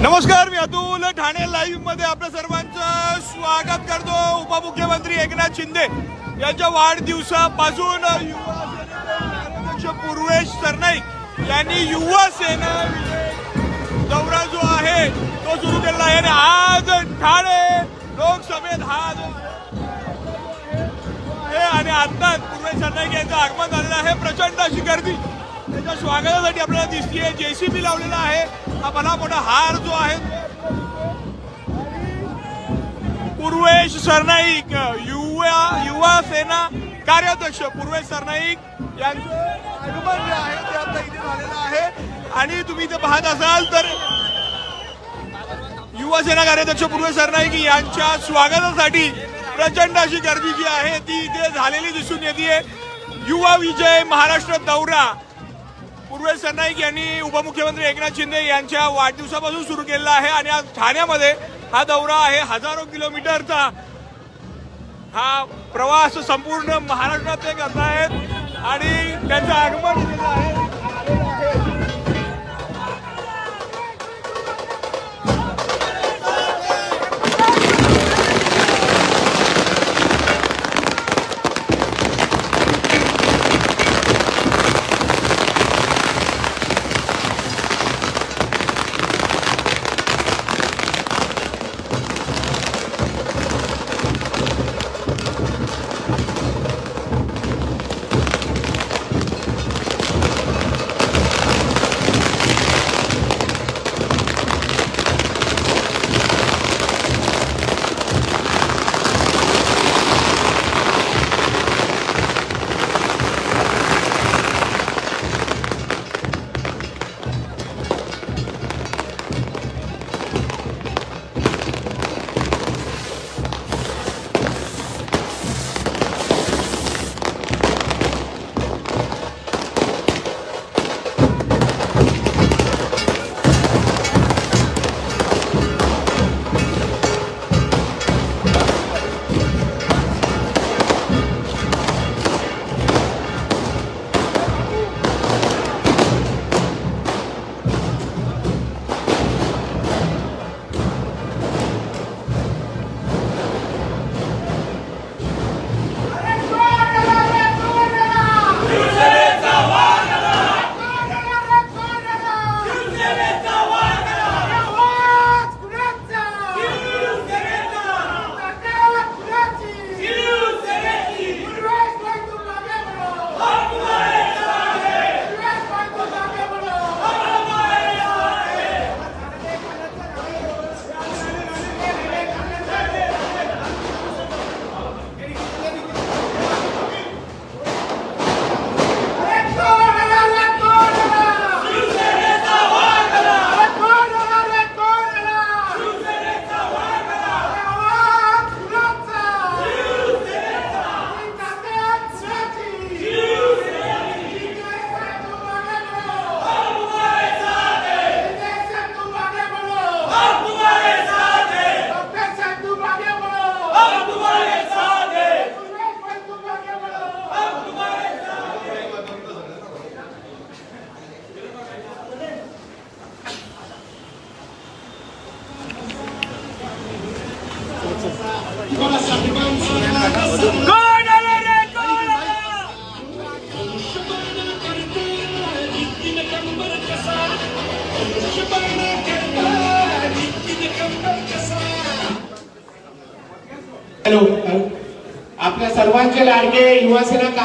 नमस्कार मी अतुल ठाणे लाईव्हमध्ये आपल्या सर्वांचं स्वागत करतो. उपमुख्यमंत्री एकनाथ शिंदे यांच्या वाढदिवसापासून युवा पूर्वेश सरनाईक यांनी युवा सेना दौरा जो आहे तो सुरू केला आहे. आणि आज ठाणे लोकसभेत हा जो आहे आणि आत्ताच पूर्वेश सरनाईक यांचं आगमन झालेलं आहे. प्रचंड अशी गर्दी त्याच्या स्वागतासाठी आपल्याला दिसतीये. जेसीबी लावलेला आहे. हा भला मोठा हार जो आहे. पूर्वेश सरनाईक युवा युवा सेना कार्याध्यक्ष पूर्वेश सरनाईक यांचं आगमन जे आहे ते आता इथे झालेलं आहे आणि तुम्ही इथे पाहत असाल तर युवा सेना कार्याध्यक्ष पूर्वेश सरनाईक यांच्या स्वागतासाठी प्रचंड अशी गर्दी जी आहे ती इथे झालेली दिसून येते. युवा विजय महाराष्ट्र दौरा पूर्वेश सरनाईक यांनी उपमुख्यमंत्री एकनाथ शिंदे यांच्या वाढदिवसापासून सुरू केलेला आहे आणि आज ठाण्यामध्ये हा दौरा आहे. हजारो किलोमीटरचा हा प्रवास संपूर्ण महाराष्ट्रात ते करत आहेत आणि त्यांचं आगमन केलेलं आहे.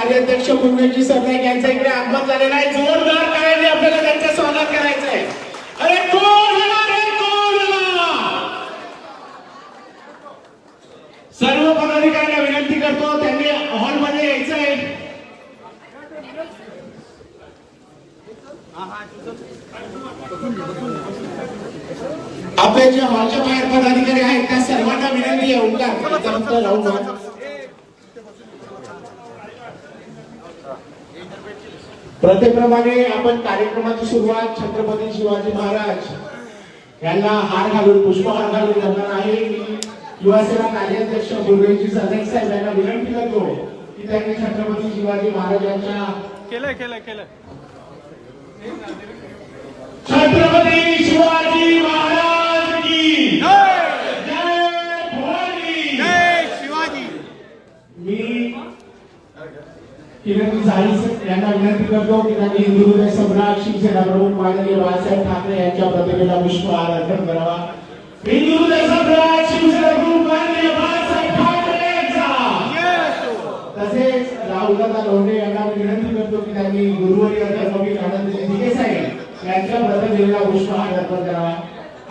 कार्याध्यक्ष मुंबईची सरनाईक यांचं इकडे. आगमन झालेलं आहे. जोरदार कार्याने आपल्याला त्यांचं स्वागत करायचं आहे अरे कोण रे कोण सर्व पदाधिकाऱ्यांना विनंती करतो त्यांनी हॉलमध्ये यायचं आहे. आपले जे हॉलच्या बाहेर पदाधिकारी आहेत त्या सर्वांना विनंती आहे ओंकार. त्यानंतर राहू नका. प्रथेप्रमाणे आपण कार्यक्रमाची सुरुवात छत्रपती शिवाजी महाराज यांना हार घालून पुष्पहार घालून करणार आहे. युवासेना कार्याध्यक्ष गुरुजी सरनाईक साहेब यांना विनंती करतो की त्यांनी छत्रपती शिवाजी महाराजांच्या केलंय केलंय केलंय. छत्रपती शिवाजी महाराज! विनंती करतो की त्यांनी हिंदू हृदय सम्राट शिवसेना प्रमुख माननीय बाळासाहेब ठाकरे यांच्या प्रतिमेला पुष्पहार अर्पण करावा. हिंदू हृदय सम्राट शिवसेना प्रमुख माननीय बाळासाहेब ठाकरे यांचा! तसेच राहुलदादा लोंढे यांना विनंती करतो की त्यांनी गुरुवारी धर्मवीर आनंद दिगे साहेब यांच्या प्रतिमेला पुष्पहार अर्पण करावा.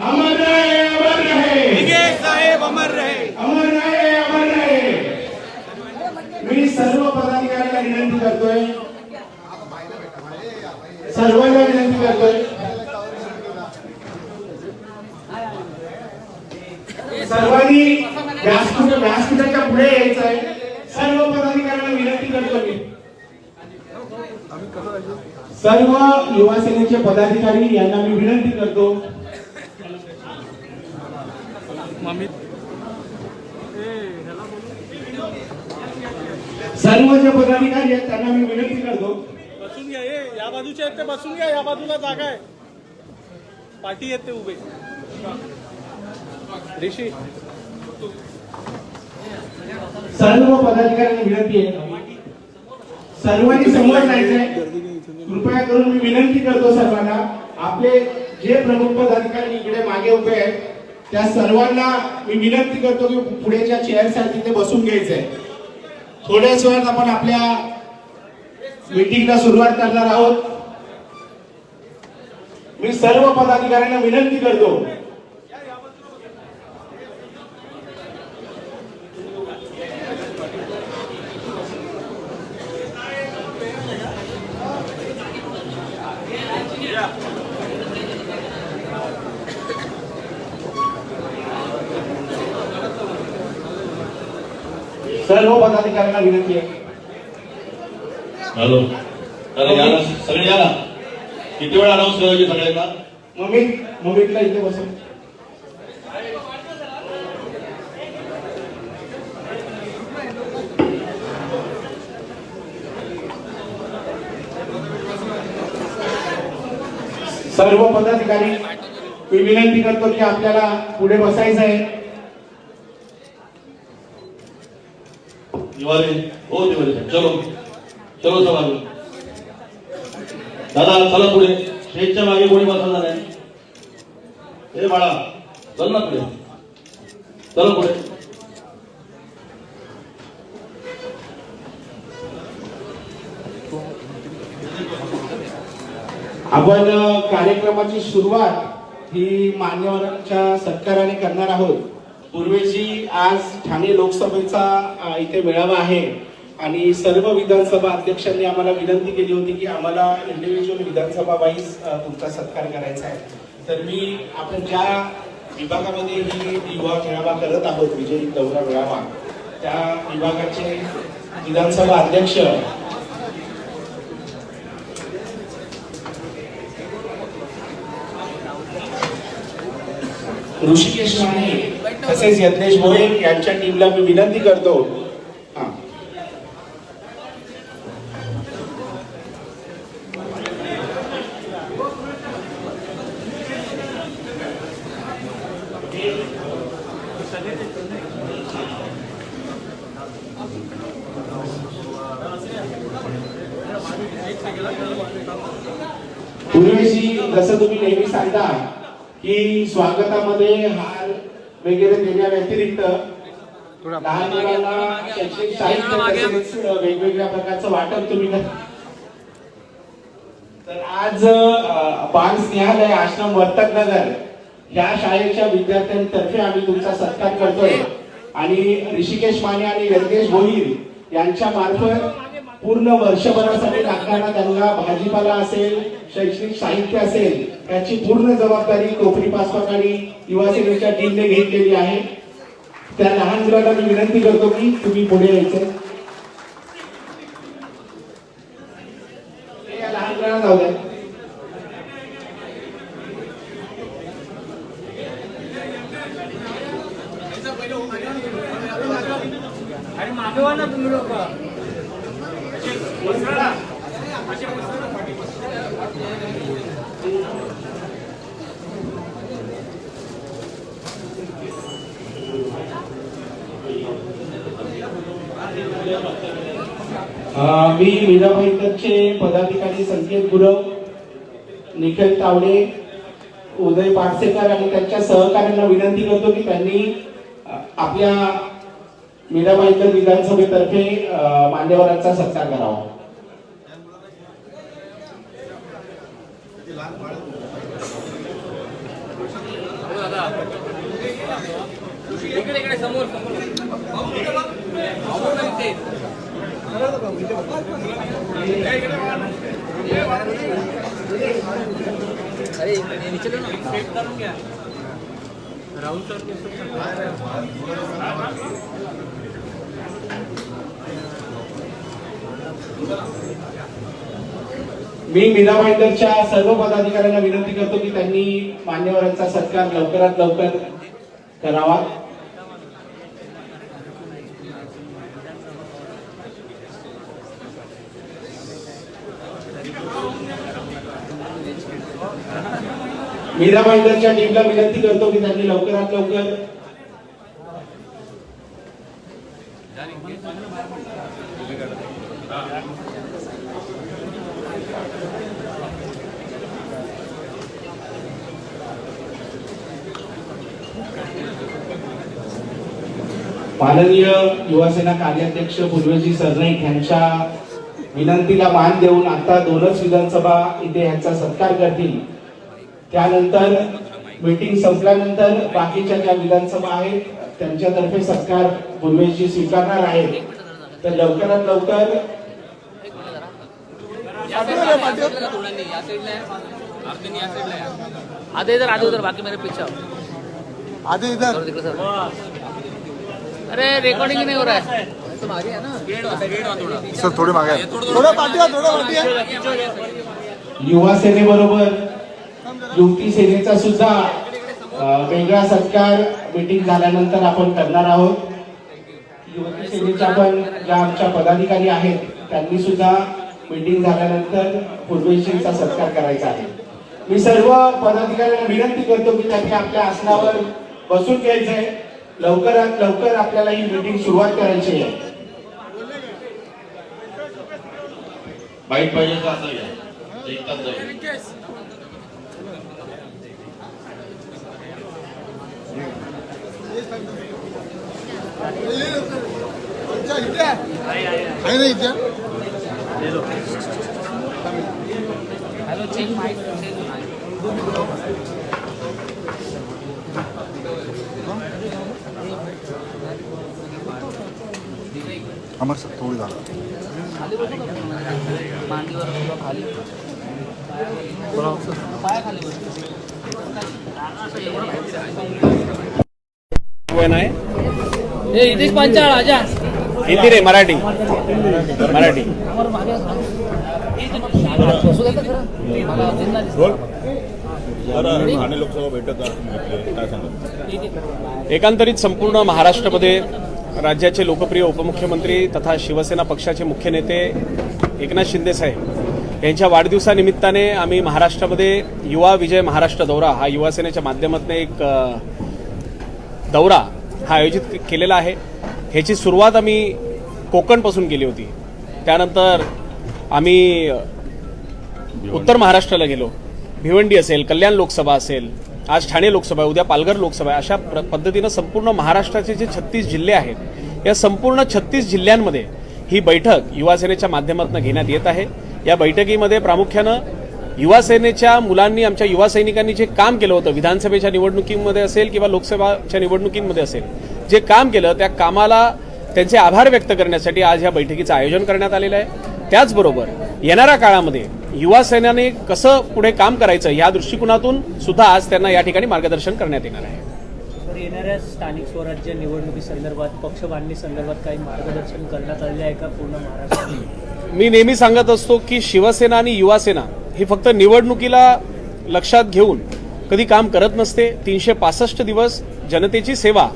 अमर रहे अमर रहे साहेब अमर रहे अमर रहे अमर रहे मी सर्व विनंती करतोय. सर्वांना विनंती करतोय. सर्वांनी व्यासपीठ व्यासपीठाच्या पुढे यायचं आहे. सर्व पदाधिकाऱ्यांना विनंती करतो मी. सर्व युवा सेनेचे पदाधिकारी यांना मी विनंती करतो. सर्व जे पदाधिकारी आहेत त्यांना मी विनंती करतो. बसून घ्या या बाजूचे आहेत ते बसून घ्या या बाजूला जागा आहे. पाठी आहेत ते उभे. ऋषी. सर्व पदाधिकाऱ्यांना विनंती आहे. सर्वांनी समोर जायचंय. कृपया करून मी विनंती करतो सर्वांना आपले जे प्रमुख पदाधिकारी इकडे मागे उभे आहेत त्या सर्वांना मी विनंती करतो की पुढेच्या चेअरसाठी ते बसून घ्यायचंय. थोड्याच वेळात आपण आपल्या मीटिंगला सुरुवात करणार आहोत. मी सर्व पदाधिकाऱ्यांना विनंती करतो. सर्व पदाधिकाऱ्यांना विनंती आहे. हॅलो. अरे याला सगळे या ना किती वेळा अनाऊन्स करायचे सगळ्यांना? मम्मी मम्मीला इथे बसव सर्व पदाधिकारी मी विनंती करतो की आपल्याला पुढे बसायचं आहे. दिवाळी हो दिवाळी म्हणजे. चलो चलो सब दादा चला पुढे. स्टेजच्या मागे कोणी बसणार नाही? हे बाळा चल ना पुढे. चला पुढे. आपण कार्यक्रमाची सुरुवात ही मान्यवरांच्या सत्काराने करणार आहोत. पूर्वेची आज ठाणे लोकसभेचा इथे मेळावा आहे आणि सर्व विधानसभा अध्यक्षांनी आम्हाला विनंती केली होती की आम्हाला इंडिव्हिज्युअल विधानसभा वाईज तुमचा सत्कार करायचा आहे. तर मी आपण ज्या विभागामध्ये ही युवा मेळावा करत आहोत विजयी दौरा मेळावा त्या विभागाचे विधानसभा अध्यक्ष ऋषिकेश माने तसेच यज्ञेश भोये यांच्या टीमला मी विनंती करतो हा. जसं तुम्ही नेहमी सांगता की स्वागतामध्ये हा वगैरे देण्या व्यतिरिक्त लहान मुलांना शैक्षणिक साहित्य तसेच वेगवेगळ्या प्रकारचं वाटप तुम्ही. तर आज बाल स्नेहालय आश्रम वर्तक नगर या शाळेच्या विद्यार्थ्यांतर्फे आम्ही तुमचा सत्कार करतोय आणि ऋषिकेश माने आणि यज्ञेश भोईर यांच्या मार्फत पूर्ण वर्षभरासाठी लागणारा त्यांना भाजीपाला असेल शैक्षणिक साहित्य असेल त्याची पूर्ण जबाबदारी टोपरी पासवाक आणि युवा सेनेच्या टीमने घेतलेली आहे. त्या लहान मुलाला मी विनंती करतो की तुम्ही पुढे यायचं. या लहान मुलांना जाऊ द्या. उदय आणि त्यांच्या सहकार्यांना विनंती करतो की त्यांनी आपल्या मीरा विधानसभेतर्फे मान्यवरांचा सत्कार करावा. समोर अरे नीचे लो ना. राहुल सर मी मीरा भाईकरच्या सर्व पदाधिकाऱ्यांना विनंती करतो की त्यांनी मान्यवरांचा सत्कार लवकरात लवकर करावा. मीरा भाईंदरच्या टीमला विनंती करतो की त्यांनी लवकरात लवकर माननीय युवासेना कार्याध्यक्ष पूर्वजी सरनाईक यांच्या विनंतीला मान देऊन आता दोनच विधानसभा इथे यांचा सत्कार करतील. त्यानंतर मीटिंग संपल्यानंतर बाकीच्या ज्या विधानसभा आहेत त्यांच्यातर्फे सत्कार पूर्वेजी स्वीकारणार आहेत. तर लवकरात लवकर है है आधे इधर आधे उधर बाकी मेरे पीछे आओ। आधी इधर। अरे रिकॉर्डिंग ही नहीं हो रहा है। ना सर थोडे मागे आहे. थोडं पाठीवा थोडं पाठीवा युवा सेनेबरोबर युवती सेनेचा सुद्धा वेगळा सत्कार मीटिंग झाल्यानंतर आपण करणार आहोत. युवती सेनेच्या पण ज्या आमच्या पदाधिकारी आहेत त्यांनी सुद्धा मीटिंग झाल्यानंतर पूर्वेशींचा सत्कार करायचा आहे. मी सर्व पदाधिकाऱ्यांना विनंती करतो की त्यांनी आपल्या आसनावर बसून घ्यायचंय लवकरात लवकर आपल्याला ही मीटिंग सुरुवात करायची आहे. बाईट पाहिजे असं घ्या एक तास जाईल इथे आहे ना इथे hello check mike Amar sir थोडी झालं खाली मांडीवर खाली पाया खाली बसू ए इथेच पंचाळ आजा. हिंदी रे मराठी. मराठी. आहे. एकंदरीत संपूर्ण महाराष्ट्रामध्ये राज्याचे लोकप्रिय उपमुख्यमंत्री तथा शिवसेना पक्षाचे मुख्य नेते एकनाथ शिंदे साहेब. यांच्या वाढदिवसानिमित्ताने आम्ही महाराष्ट्रामध्ये युवा विजय महाराष्ट्र दौरा हा युवासेनेच्या माध्यमातून एक दौरा हा आयोजित केलेला आहे. ह्याची सुरुवात आम्ही कोकणपासून केली होती. त्यानंतर आम्ही उत्तर महाराष्ट्राला गेलो. भिवंडी असेल कल्याण लोकसभा असेल आज ठाणे लोकसभा आहे, उद्या पालघर लोकसभा आहे अशा प्र- पद्धतीनं संपूर्ण महाराष्ट्राचे जे छत्तीस जिल्हे आहेत या संपूर्ण छत्तीस जिल्ह्यांमध्ये ही बैठक युवासेनेच्या माध्यमातून घेण्यात येत आहे. या बैठकीमध्ये प्रामुख्यानं युवासेनेच्या मुलांनी आमच्या युवा सैनिकांनी जे काम केलं होतं विधानसभेच्या निवडणुकीमध्ये असेल किंवा लोकसभाच्या निवडणुकीमध्ये असेल जे काम केलं त्या कामाला त्यांचे आभार व्यक्त करण्यासाठी आज या बैठकीचं आयोजन करण्यात आलेलं आहे. त्याचबरोबर येणाऱ्या काळामध्ये युवा सेनेने कसं पुढे काम करायचं या दृष्टिकोनातून सुद्धा आज त्यांना या ठिकाणी मार्गदर्शन करण्यात येणार आहे. येणाऱ्या स्थानिक स्वराज्य निवडणुकी संदर्भात पक्ष बांधणी संदर्भात काही मार्गदर्शन करण्यात आले आहे का पूर्ण महाराष्ट्रात? मी नेहमी सांगत असतो की शिवसेना आणि युवासेना ही फक्त निवडणुकीला लक्षात घेऊन कधी काम करत नसते. तीनशे पासष्ट दिवस जनतेची सेवा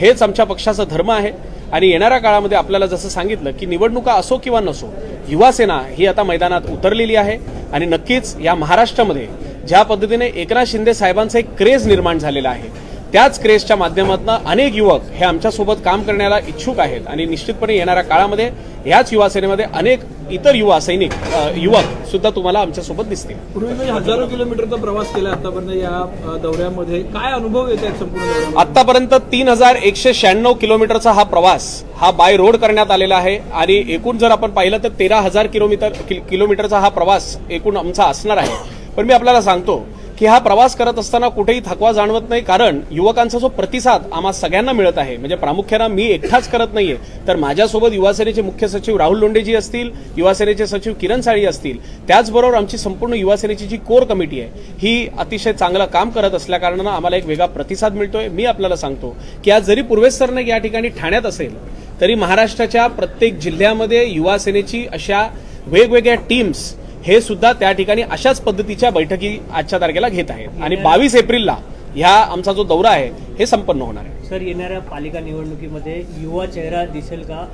हेच आमच्या पक्षाचा धर्म आहे. आणि येणाऱ्या काळामध्ये आपल्याला जसं सांगितलं की निवडणुका असो किंवा नसो युवासेना ही आता मैदानात उतरलेली आहे. आणि नक्कीच या महाराष्ट्रामध्ये ज्या पद्धतीने एकनाथ शिंदे साहेबांचा एक क्रेज निर्माण झालेला आहे त्याच क्रेसच्या माध्यमातून अनेक युवक हे आमच्यासोबत काम करण्याला इच्छुक आहेत आणि निश्चितपणे येणाऱ्या काळामध्ये याच युवा सेनेमध्ये अनेक इतर युवा सैनिक युवक सुद्धा तुम्हाला आमच्यासोबत दिसतील. पूर्वी हजारो किलोमीटरचा प्रवास केला आतापर्यंत या दौऱ्यामध्ये. काय अनुभव येत आहेत संपूर्ण आतापर्यंत तीन हजार एकशे शहाण्णव किलोमीटरचा हा प्रवास हा बाय रोड करण्यात आलेला आहे आणि एकूण जर आपण पाहिलं तर तेरा हजार किलोमीटर किलोमीटरचा हा प्रवास एकूण आमचा असणार आहे. पण मी आपल्याला सांगतो की हा प्रवास करत असताना कुठेही थकवा जाणवत नाही कारण युवकांचा जो प्रतिसाद आम्हा सगळ्यांना मिळत आहे. म्हणजे प्रामुख्यानं मी एकटाच करत नाहीये. तर माझ्यासोबत युवासेनेचे मुख्य सचिव राहुल लोंडेजी असतील युवासेनेचे सचिव किरण साळी असतील. त्याचबरोबर आमची संपूर्ण युवासेनेची जी कोर कमिटी आहे ही अतिशय चांगलं काम करत असल्या कारणानं आम्हाला एक वेगळा प्रतिसाद मिळतोय. मी आपल्याला सांगतो की आज जरी पूर्वेश सरनाईक या ठिकाणी ठाण्यात असेल तरी महाराष्ट्राच्या प्रत्येक जिल्ह्यामध्ये युवासेनेची अशा वेगवेगळ्या टीम्स हे सुद्धा त्या ठिकाणी अशाच पद्धतीच्या बैठकी आजच्या तारखेला घेत आहेत. आणि बावीस एप्रिलला ह्या आमचा जो दौरा आहे हे संपन्न होणार आहे. सर येणाऱ्या पालिका निवडणुकीमध्ये युवा चेहरा दिसेल का?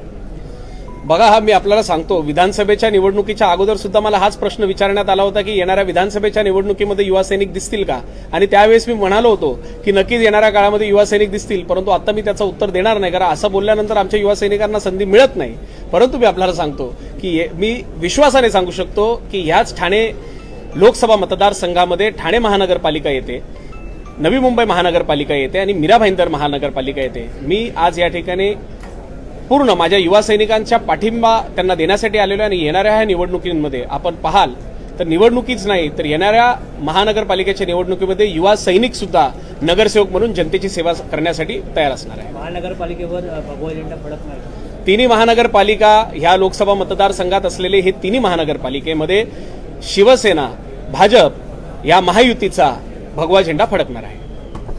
बघा हा मी आपल्याला सांगतो. विधानसभेच्या निवडणुकीच्या अगोदर सुद्धा मला हाच प्रश्न विचारण्यात आला होता की येणाऱ्या विधानसभेच्या निवडणुकीमध्ये युवा सैनिक दिसतील का? आणि त्यावेळेस मी म्हणालो होतो की नक्कीच येणाऱ्या काळामध्ये युवा सैनिक दिसतील परंतु आता मी त्याचं उत्तर देणार नाही कारण असं बोलल्यानंतर आमच्या युवा सैनिकांना संधी मिळत नाही. परंतु मी आपल्याला सांगतो की ये- मी विश्वासाने सांगू शकतो की ह्याच ठाणे लोकसभा मतदारसंघामध्ये ठाणे महानगरपालिका येते नवी मुंबई महानगरपालिका येते आणि मीरा भाईंदर महानगरपालिका येते. मी आज या ठिकाणी पूर्ण माझ्या युवा सैनिकांच्या पाठिंबा त्यांना देण्यासाठी आलेलो आहे आणि येणाऱ्या ह्या निवडणुकींमध्ये आपण पाहाल तर निवडणुकीच नाही तर येणाऱ्या महानगरपालिकेच्या निवडणुकीमध्ये युवा सैनिक सुद्धा नगरसेवक म्हणून जनतेची सेवा करण्यासाठी तयार असणार आहे महानगरपालिकेवर भगवा झेंडा फडकणार का? तिन्ही महानगरपालिका ह्या लोकसभा मतदारसंघात असलेले हे तिन्ही महानगरपालिकेमध्ये शिवसेना भाजप या महायुतीचा भगवा झेंडा फडकणार आहे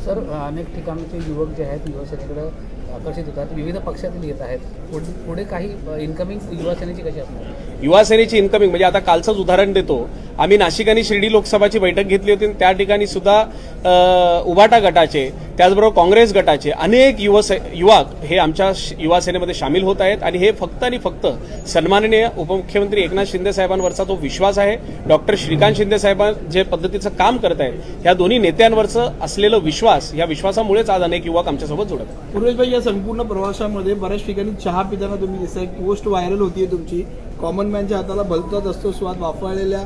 सर अनेक ठिकाणचे युवक जे आहेत युवासेनेकडे आकर्षित होतात. विविध पक्षातून येत आहेत. पुढे पुढे काही इन्कमिंग युवासेनेची कशी असणार? युवासेनेची इन्कमिंग म्हणजे आता कालचंच उदाहरण देतो. आम्ही नाशिक आणि शिर्डी लोकसभाची बैठक घेतली होती आणि त्या ठिकाणी सुद्धा उभाटा गटाचे त्याचबरोबर काँग्रेस गटाचे अनेक युवा युवक हे आमच्या युवासेनेमध्ये सामील होत आहेत आणि हे फक्त आणि फक्त सन्माननीय उपमुख्यमंत्री एकनाथ शिंदे साहेबांवरचा तो विश्वास आहे. डॉक्टर श्रीकांत शिंदे साहेबां जे पद्धतीचं काम करत आहेत ह्या दोन्ही नेत्यांवरचं असलेलं विश्वास या विश्वासामुळेच आज अनेक युवक आमच्यासोबत जोडत आहेत. पूर्वेशभाई या संपूर्ण प्रवासामध्ये बऱ्याच ठिकाणी चहा पिताना तुम्ही दिसताय पोस्ट व्हायरल होतीये तुमची. कॉमन मॅनच्या हाताला भलताच असतो स्वाद वापरलेल्या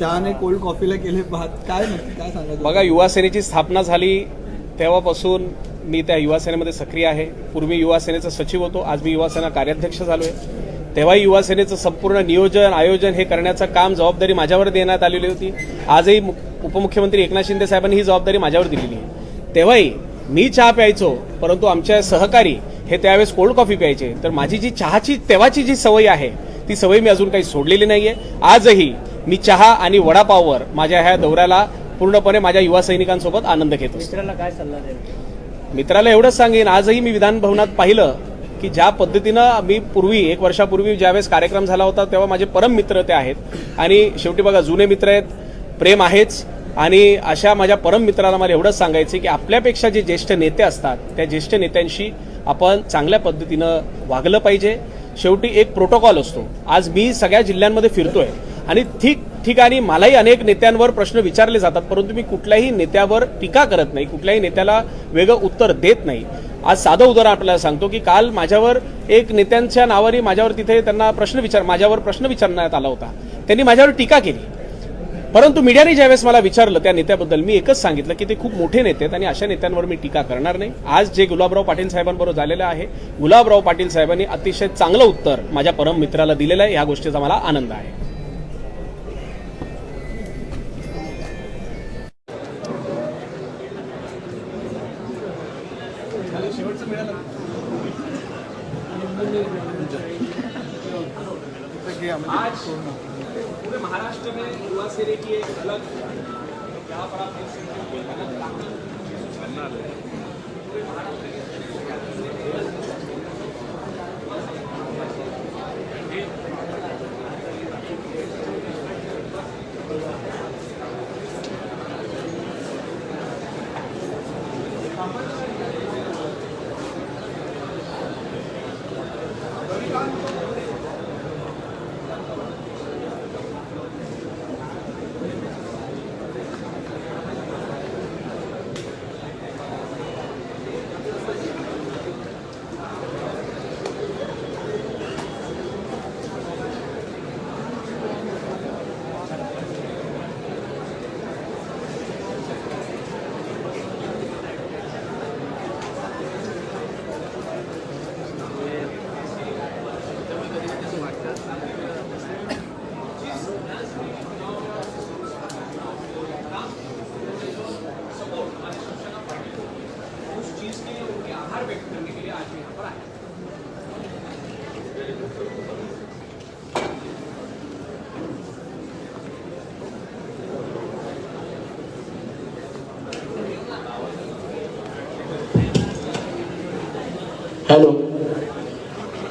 चहाने कोल्ड कॉफीला केले भात. काय नक्की काय सांगायचं? बघा युवासेनेची स्थापना झाली तेव्हापासून मी त्या युवासेनेमध्ये सक्रिय आहे. पूर्वी युवासेनेचा सचिव होतो आज मी युवासेना कार्याध्यक्ष झालोय. तेव्हाही युवासेनेचं संपूर्ण नियोजन आयोजन हे करण्याचं काम जबाबदारी माझ्यावर देण्यात आलेली होती. आजही मु- उपमुख्यमंत्री एकनाथ शिंदे साहेबांनी ही जबाबदारी माझ्यावर दिलेली आहे. तेव्हाही मी चहा प्यायचो परंतु आमच्या सहकारी हे त्यावेळेस कोल्ड कॉफी प्यायचे. तर माझी जी चहाची तेव्हाची जी सवय आहे ती सवय मी अजून काही सोडलेली नाहीये. आजही मी चहा आणि वडापाववर माझ्या ह्या दौऱ्याला पूर्णपणे माझ्या युवा सैनिकांसोबत आनंद घेत मित्राला काय सल्ला मित्राला एवढंच सांगेन आजही मी विधान भवनात पाहिलं की ज्या पद्धतीनं मी पूर्वी एक वर्षापूर्वी ज्यावेळेस कार्यक्रम झाला होता तेव्हा माझे परम मित्र ते आहेत. आणि शेवटी बघा जुने मित्र आहेत प्रेम आहेच. आणि अशा माझ्या परम मित्राला मला एवढंच सांगायचं की आपल्यापेक्षा जे ज्येष्ठ नेते असतात त्या ज्येष्ठ नेत्यांशी आपण चांगल्या पद्धतीनं वागलं पाहिजे. शेवटी एक प्रोटोकॉल असतो. आज मी सगळ्या जिल्ह्यांमध्ये फिरतोय आणि ठीक ठिकाणी मलाही अनेक नेत्यांवर प्रश्न विचारले जातात परंतु मी कुठल्याही नेत्यावर टीका करत नाही कुठल्याही नेत्याला वेगळं उत्तर देत नाही. आज साधं उदाहरण आपल्याला सांगतो की काल माझ्यावर एक नेत्यांच्या नावाने माझ्यावर तिथे त्यांना प्रश्न विचार माझ्यावर प्रश्न विचारण्यात आला होता. त्यांनी माझ्यावर टीका केली. परंतु मीडियाने ज्यावेळेस मला विचारलं त्या नेत्याबद्दल मी एकच सांगितलं की ते खूप मोठे नेते आहेत आणि अशा नेत्यांवर मी टीका करणार नाही. आज जे गुलाबराव पाटील साहेबांबरोबर झालेलं आहे गुलाबराव पाटील साहेबांनी अतिशय चांगलं उत्तर माझ्या परम मित्राला दिलेलं आहे या गोष्टीचा मला आनंद आहे.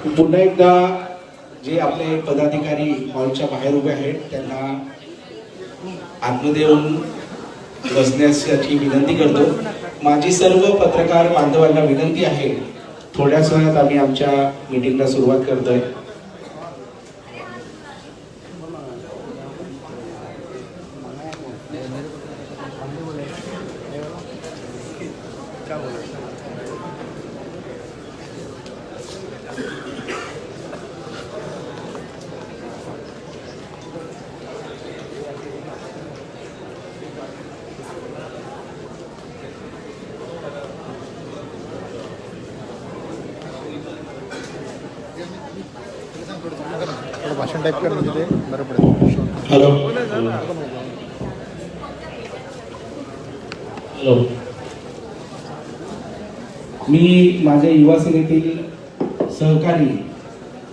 पुन्हा एकदा जे आपले पदाधिकारी हॉलच्या बाहेर उभे आहेत त्यांना आतमध्ये येऊन बसण्यासाठी विनंती करतो. माझी सर्व पत्रकार बांधवांना विनंती आहे थोड्याच वेळात आम्ही आमच्या मीटिंगला सुरुवात करतोय थोडं भाषण टाईप कर म्हणजे ते बरं पडेल हॅलो हॅलो मी माझ्या युवा सेनेतील सहकारी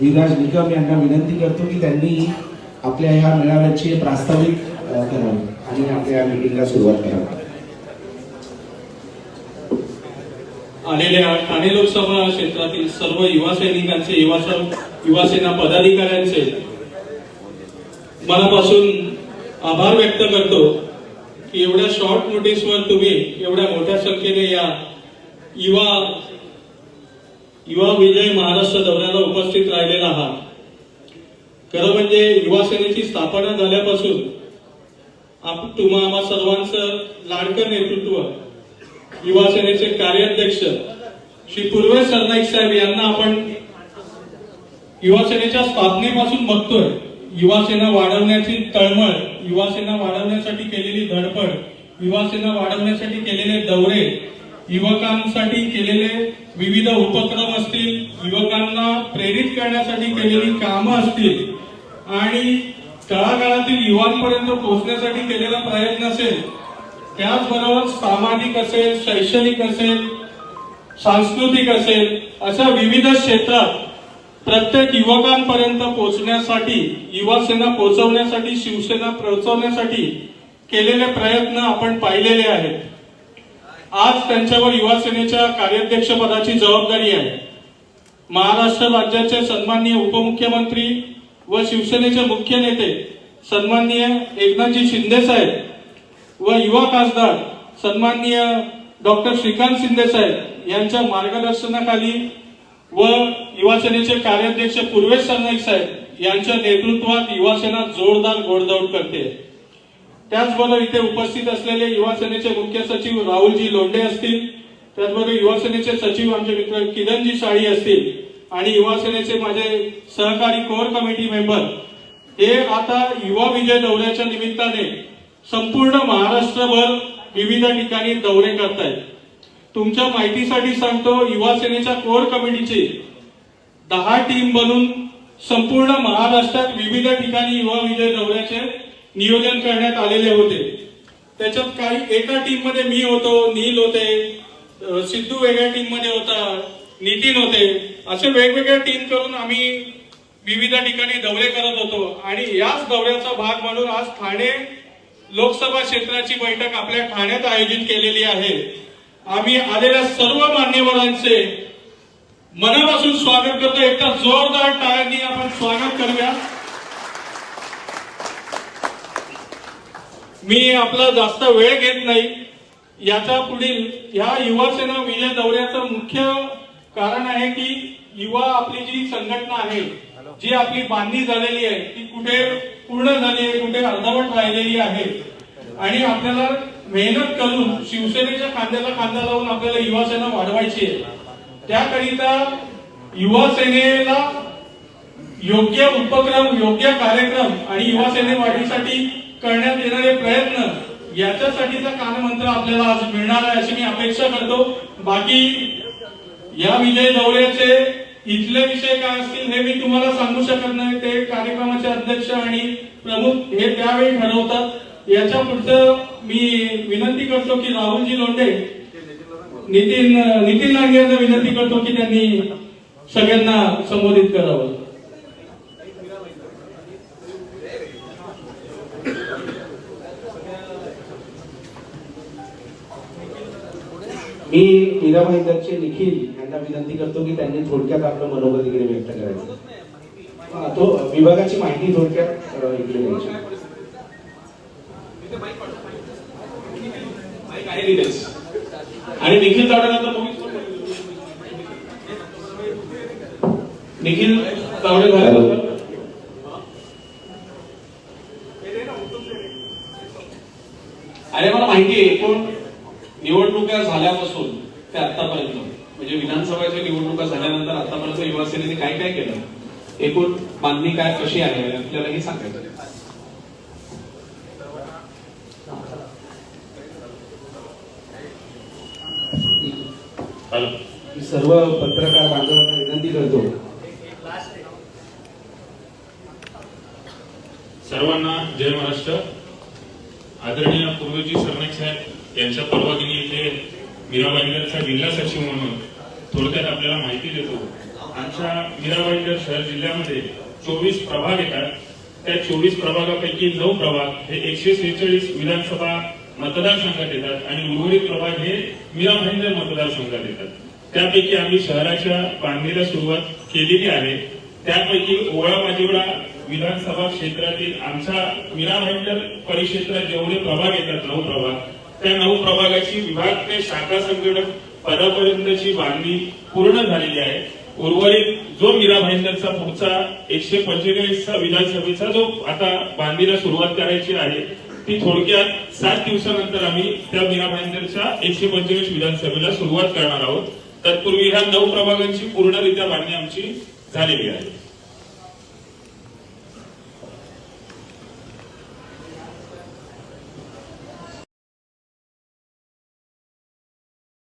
विराज निकम यांना विनंती करतो की त्यांनी आपल्या ह्या मेळाव्याची प्रास्ताविक करावी आणि आपल्या मीटिंगला सुरुवात करावी. आलेल्या ठाणे लोकसभा क्षेत्रातील सर्व युवा सैनिकांचे युवा युवासेना युवा सेना पदाधिकाऱ्यांचे मनापासून आभार व्यक्त करतो. की एवढ्या शॉर्ट नोटीसवर तुम्ही एवढ्या मोठ्या संख्येने या युवा युवा विजय महाराष्ट्र दौऱ्याला उपस्थित राहिलेला आहात. खरं म्हणजे युवा सेनेची स्थापना झाल्यापासून आप तुम्हा आम्हा सर्वांचं लाडकं नेतृत्व युवा सेनेचे कार्याध्यक्ष श्री पूर्वे सरनाईक साहेब यांना आपण युवा सेनेच्या स्थापनेपासून बघतोय. युवा सेना वाढवण्याची तळमळ युवासेना वाढवण्यासाठी केलेली धडपड युवासेना वाढवण्यासाठी केलेले दौरे युवकांसाठी केलेले विविध उपक्रम असतील युवकांना प्रेरित करण्यासाठी केलेली कामं असतील आणि तळागाळातील युवांपर्यंत पोहोचण्यासाठी केलेला प्रयत्न असेल त्याचबरोबर सामाजिक असेल शैक्षणिक असेल सांस्कृतिक असेल अशा विविध क्षेत्रात प्रत्येक युवकांपर्यंत पोहोचण्यासाठी युवासेना पोहोचवण्यासाठी शिवसेना पोहोचवण्यासाठी केलेले प्रयत्न आपण पाहिलेले आहेत. आज त्यांच्यावर युवासेनेच्या कार्याध्यक्षपदाची जबाबदारी आहे. महाराष्ट्र राज्याचे सन्माननीय उपमुख्यमंत्री व शिवसेनेचे मुख्य नेते सन्माननीय एकनाथजी शिंदे साहेब व युवा खासदार सन्माननीय डॉक्टर श्रीकांत शिंदे साहेब यांच्या मार्गदर्शनाखाली व युवासेनेचे कार्याध्यक्ष पूर्वेश सरनाईक साहेब यांच्या नेतृत्वात युवासेना जोरदार घोडदौड करते. त्याचबरोबर इथे उपस्थित असलेले युवासेनेचे मुख्य सचिव राहुलजी लोंढे असतील त्याचबरोबर युवासेनेचे सचिव आमचे मित्र किरणजी साळी असतील आणि युवासेनेचे माझे सहकारी कोर कमिटी मेंबर. हे आता युवा विजय दौऱ्याच्या निमित्ताने संपूर्ण महाराष्ट्रभर विविध ठिकाणी दौरे करतायत. तुमच्या माहितीसाठी सांगतो युवा सेनेच्या कोर कमिटीचे दहा टीम बनून संपूर्ण महाराष्ट्रात विविध ठिकाणी युवा विजय दौऱ्याचे नियोजन करण्यात आलेले होते. त्याच्यात काही एका टीममध्ये मी होतो नील होते सिद्धू वेगळ्या टीममध्ये होता नितीन होते. असे वेगवेगळ्या टीम करून आम्ही विविध ठिकाणी दौरे करत होतो. आणि याच दौऱ्याचा भाग म्हणून आज ठाणे लोकसभा क्षेत्राची बैठक आपल्या ठाण्यात आयोजित केलेली आहे. आम्ही आलेल्या सर्व मान्यवरांचे मनापासून स्वागत करतो एकदा जोरदार टाळ्यांनी आपण स्वागत करूया. मी आपला जास्त वेळ घेत नाही. याच्या पुढील ह्या युवासेना विजय दौऱ्याचं मुख्य कारण आहे की युवा आपली जी संघटना आहे जी आपली बांधणी झालेली आहे ती कुठे पूर्ण झाली आहे कुठे अर्धवट राहिलेली आहे. आणि आपल्याला मेहनत करून शिवसेनेच्या खांद्याला खांदा लावून आपल्याला युवा सेना वाढवायची आहे. त्याकरिता युवा सेनेला योग्य उपक्रम योग्य कार्यक्रम आणि युवा सेने वाढीसाठी करण्यात येणारे प्रयत्न याच्यासाठीचा कानमंत्र आपल्याला आज मिळणार आहे अशी मी अपेक्षा करतो. बाकी या विजय दौऱ्याचे इथले विषय काय असतील हे मी तुम्हाला सांगू शकत नाही. ते कार्यक्रमाचे अध्यक्ष आणि प्रमुख हे त्यावेळी ठरवतात. याच्या पुढचं मी विनंती करतो की राहुलजी लोंढे नितीन नितीन लांडे यांना विनंती करतो की त्यांनी सगळ्यांना संबोधित करावं. मी मीरा भाईंदरचे निखिल यांना विनंती करतो की त्यांनी थोडक्यात आपलं मनोगत इकडे व्यक्त करायचं. तो विभागाची माहिती थोडक्यात इकडे द्यायची. आणि निखिल तावडेला निखिल तावडे अरे मला माहिती आहे एकूण निवडणुका झाल्यापासून ते आतापर्यंत म्हणजे विधानसभेच्या निवडणुका झाल्यानंतर आतापर्यंत युवा सेनेने काय काय केलं? एकूण मागणी काय कशी आहे? आपल्याला हे सांगायचं मी सर्व पत्रकार बांधवांना विनंती करतो सर्वांना जय महाराष्ट्र आदरणीय पूर्वजी सरनाईक साहेब यांच्या परवानगीने इथे मीरा भाईंदरचा जिल्हा सचिव म्हणून थोडक्यात आपल्याला माहिती देतो आमच्या मीरा भाईंदर शहर जिल्ह्यामध्ये चोवीस प्रभाग येतात त्या चोवीस प्रभागापैकी नऊ प्रभाग हे एकशे सेहेचाळीस विधानसभा मतदारसंघात येतात आणि उर्वरित प्रभाग हे मीरा भाईंदर मतदारसंघात येतात. त्यापैकी आम्ही शहराच्या बांधणीला सुरुवात केलेली आहे. त्यापैकी ओळा माजिवडा विधानसभा क्षेत्रातील आमच्या मीरा भाईंदर परिक्षेत्रात जेवढे प्रभाग येतात नऊ प्रभाग त्या नऊ प्रभागाची विभाग ते शाखा संघटक पदापर्यंतची बांधणी पूर्ण झालेली आहे. उर्वरित जो मीरा भाईंदरचा पुढचा एकशे पंचेचाळीसचा विधानसभेचा जो आता बांधणीला सुरुवात करायची आहे ती थोडक्यात सात दिवसानंतर आम्ही त्या मीरा भाईंदरच्या एकशे पंचेचाळीस विधानसभेला सुरुवात करणार आहोत. तत्पूर्वी ह्या नऊ प्रभागांची पूर्णरित्या बांधणी आमची झालेली आहे.